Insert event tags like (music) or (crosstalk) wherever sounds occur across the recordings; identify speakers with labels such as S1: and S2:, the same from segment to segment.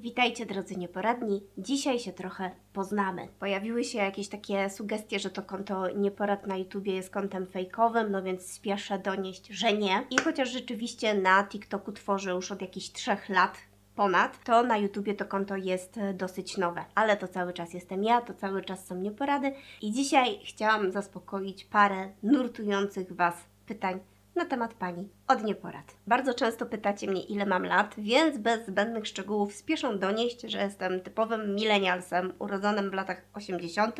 S1: Witajcie drodzy nieporadni. Dzisiaj się trochę poznamy. Pojawiły się jakieś takie sugestie, że to konto nieporad na YouTubie jest kontem fejkowym, no więc spieszę donieść, że nie. I chociaż rzeczywiście na TikToku tworzę już od jakichś trzech lat ponad, to na YouTubie to konto jest e, dosyć nowe. Ale to cały czas jestem ja, to cały czas są nieporady. I dzisiaj chciałam zaspokoić parę nurtujących Was pytań na temat Pani od nieporad. Bardzo często pytacie mnie, ile mam lat, więc bez zbędnych szczegółów spieszę donieść, że jestem typowym milenialsem, urodzonym w latach 80.,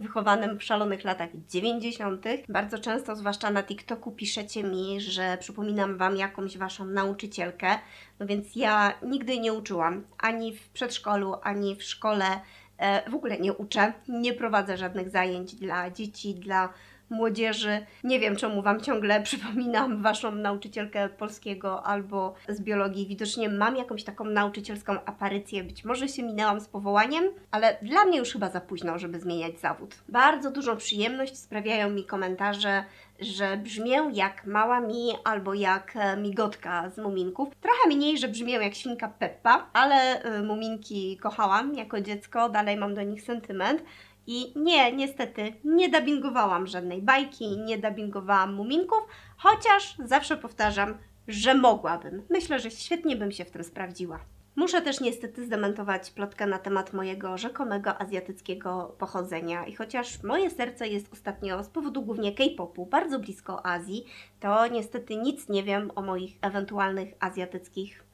S1: wychowanym w szalonych latach 90. Bardzo często, zwłaszcza na TikToku, piszecie mi, że przypominam Wam jakąś Waszą nauczycielkę, no więc ja nigdy nie uczyłam, ani w przedszkolu, ani w szkole, e, w ogóle nie uczę, nie prowadzę żadnych zajęć dla dzieci, dla młodzieży. Nie wiem, czemu Wam ciągle (laughs) przypominam Waszą nauczycielkę polskiego albo z biologii. Widocznie mam jakąś taką nauczycielską aparycję. Być może się minęłam z powołaniem, ale dla mnie już chyba za późno, żeby zmieniać zawód. Bardzo dużą przyjemność sprawiają mi komentarze, że brzmię jak mała mi albo jak e, migotka z muminków. Trochę mniej, że brzmię jak świnka Peppa, ale e, muminki kochałam jako dziecko, dalej mam do nich sentyment. I nie, niestety, nie dubbingowałam żadnej bajki, nie dubbingowałam muminków, chociaż zawsze powtarzam, że mogłabym. Myślę, że świetnie bym się w tym sprawdziła. Muszę też niestety zdementować plotkę na temat mojego rzekomego azjatyckiego pochodzenia. I chociaż moje serce jest ostatnio z powodu głównie K-popu bardzo blisko Azji, to niestety nic nie wiem o moich ewentualnych azjatyckich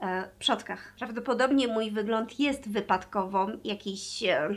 S1: e, przodkach. Prawdopodobnie mój wygląd jest wypadkową jakiejś e,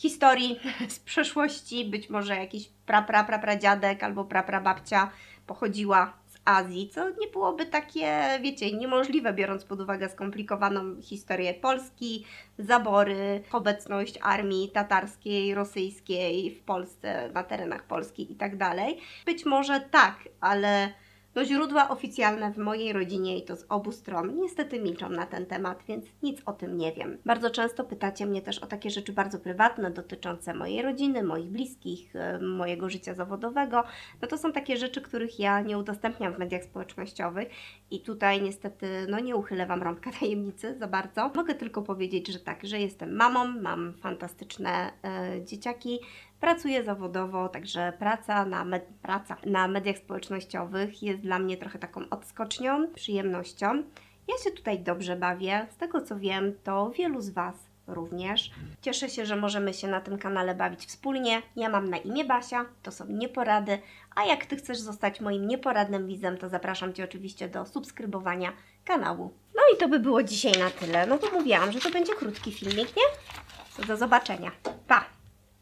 S1: historii z przeszłości, być może jakiś pra, pra, pra, pradziadek albo pra, pra babcia pochodziła z Azji, co nie byłoby takie, wiecie, niemożliwe, biorąc pod uwagę skomplikowaną historię Polski, zabory, obecność armii tatarskiej, rosyjskiej w Polsce, na terenach Polski i tak dalej. Być może tak, ale no źródła oficjalne w mojej rodzinie i to z obu stron niestety milczą na ten temat, więc nic o tym nie wiem. Bardzo często pytacie mnie też o takie rzeczy bardzo prywatne dotyczące mojej rodziny, moich bliskich, e, mojego życia zawodowego. No to są takie rzeczy, których ja nie udostępniam w mediach społecznościowych i tutaj niestety no nie uchylę Wam rąbka (laughs) tajemnicy za bardzo. Mogę tylko powiedzieć, że tak, że jestem mamą, mam fantastyczne e, dzieciaki, Pracuję zawodowo, także praca na, praca na mediach społecznościowych jest dla mnie trochę taką odskocznią, przyjemnością. Ja się tutaj dobrze bawię. Z tego co wiem, to wielu z Was również. Cieszę się, że możemy się na tym kanale bawić wspólnie. Ja mam na imię Basia, to są nieporady, a jak Ty chcesz zostać moim nieporadnym widzem, to zapraszam Cię oczywiście do subskrybowania kanału. No i to by było dzisiaj na tyle. No to mówiłam, że to będzie krótki filmik, nie? Do zobaczenia.